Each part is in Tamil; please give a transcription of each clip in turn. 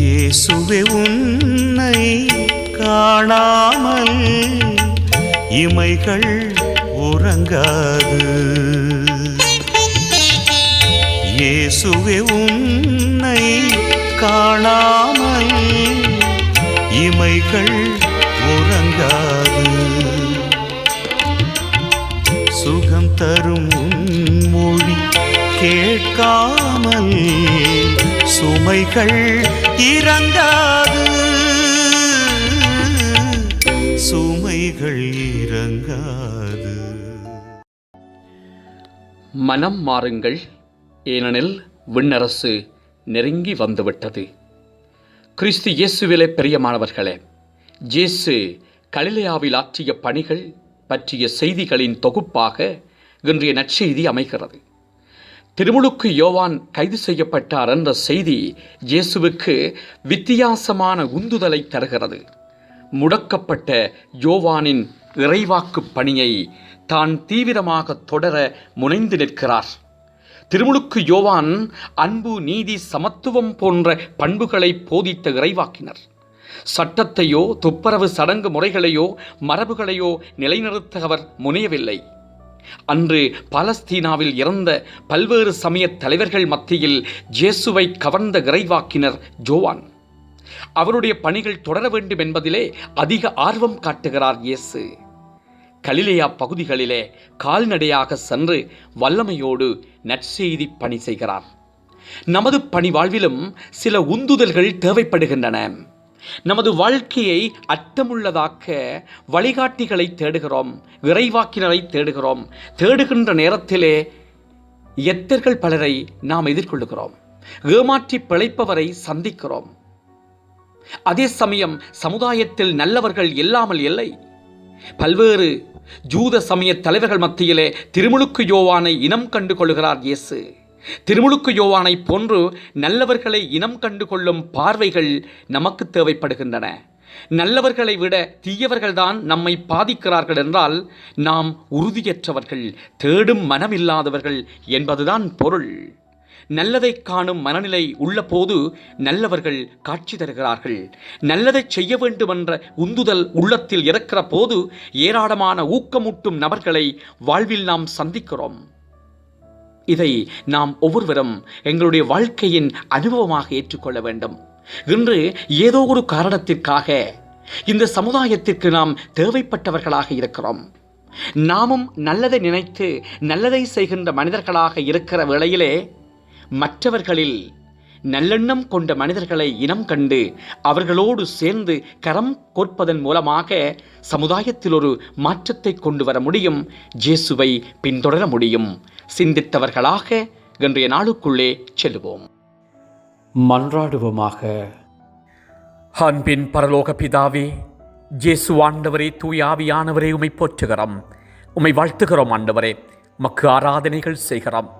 இயேசுவே உன்னை காணாமல் இமைகள் உறங்காது. இயேசுவே உன்னை காணாமல் இமைகள் உறங்காது. சுகம் தரும் மொழி கேட்காமல் சுமைகள் இறங்காது சுமைகள் இறங்காது மனம் மாறுங்கள். ஏனெனில் விண்ணரசு நெருங்கி வந்துவிட்டது. கிறிஸ்து இயேசுவிலே பிரியமானவர்களே ஜேசு கலிலையாவில் ஆற்றிய பணிகள் பற்றிய செய்திகளின் தொகுப்பாக இன்றைய நற்செய்தி அமைகிறது. திருமுழுக்கு யோவான் கைது செய்யப்பட்டார் என்ற செய்தி இயேசுவுக்கு வித்தியாசமான உந்துதலை தருகிறது. முடக்கப்பட்ட யோவானின் இறைவாக்கு பணியை தான் தீவிரமாக தொடர முனைந்து நிற்கிறார். திருமுழுக்கு யோவான் அன்பு நீதி சமத்துவம் போன்ற பண்புகளை போதித்த இறைவாக்கினர். சட்டத்தையோ துப்புரவு சடங்கு முறைகளையோ மரபுகளையோ நிலைநிறுத்த அவர் முனையவில்லை. அன்று பாலஸ்தீனாவில் இறந்த பல்வேறு சமய தலைவர்கள் மத்தியில் ஜேசுவை கவர்ந்த இறைவாக்கினர் ஜோவான். அவருடைய பணிகள் தொடர வேண்டும் என்பதிலே அதிக ஆர்வம் காட்டுகிறார் இயேசு. கலிலேயா பகுதிகளிலே கால்நடையாக சென்று வல்லமையோடு நற்செய்தி பணி செய்கிறார். நமது பணி வாழ்விலும் சில உந்துதல்கள் தேவைப்படுகின்றன. நமது வாழ்க்கையை அர்த்தமுள்ளதாக்க வழிகாட்டிகளை தேடுகிறோம் விரைவாக்கினரை தேடுகிறோம். தேடுகின்ற நேரத்திலே எத்தர்கள் பலரை நாம் எதிர்கொள்ளுகிறோம். ஏமாற்றி பிழைப்பவரை சந்திக்கிறோம். அதே சமயம் சமுதாயத்தில் நல்லவர்கள் இல்லாமல் இல்லை. பல்வேறு ஜூத சமய தலைவர்கள் மத்தியிலே திருமுழுக்கு யோவானை இனம் கண்டு கொள்கிறார் இயேசு. திருமுழுக்கு யோவானை போன்று நல்லவர்களை இனம் கண்டு கொள்ளும் பார்வைகள் நமக்கு தேவைப்படுகின்றன. நல்லவர்களை விட தீயவர்கள்தான் நம்மை பாதிக்கிறார்கள் என்றால் நாம் உறுதியற்றவர்கள் தேடும் மனமில்லாதவர்கள் என்பதுதான் பொருள். நல்லதை காணும் மனநிலை உள்ளபோது நல்லவர்கள் காட்சி தருகிறார்கள். நல்லதை செய்ய வேண்டுமென்ற உந்துதல் உள்ளத்தில் இருக்கிற போது ஏராளமான ஊக்கமூட்டும் நபர்களை வாழ்வில் நாம் சந்திக்கிறோம். இதை நாம் ஒவ்வொருவரும் எங்களுடைய வாழ்க்கையின் அனுபவமாக ஏற்றுக்கொள்ள வேண்டும். இன்று ஏதோ ஒரு காரணத்திற்காக இந்த சமுதாயத்திற்கு நாம் தேவைப்பட்டவர்களாக இருக்கிறோம். நாமும் நல்லதை நினைத்து நல்லதை செய்கின்ற மனிதர்களாக இருக்கிற வேளையிலே மற்றவர்களில் நல்லெண்ணம் கொண்ட மனிதர்களை இனம் கண்டு அவர்களோடு சேர்ந்து கரம் கோர்ப்பதன் மூலமாக சமுதாயத்தில் ஒரு மாற்றத்தை கொண்டு வர முடியும் ஜேசுவை பின்தொடர முடியும். சிந்தித்தவர்களாக இன்றைய நாளுக்குள்ளே செல்லுவோம். மன்றாடுவோமாக. அன்பின் பரலோக பிதாவே ஜேசு ஆண்டவரே தூயாவியானவரே உமை போற்றுகிறோம். உமை வாழ்த்துகிறோம் ஆண்டவரே. மக்கு ஆராதனைகள் செய்கிறோம்.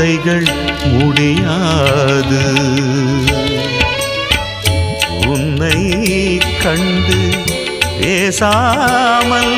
கதைகள் முடியாது. உன்னை கண்டு பேசாமல்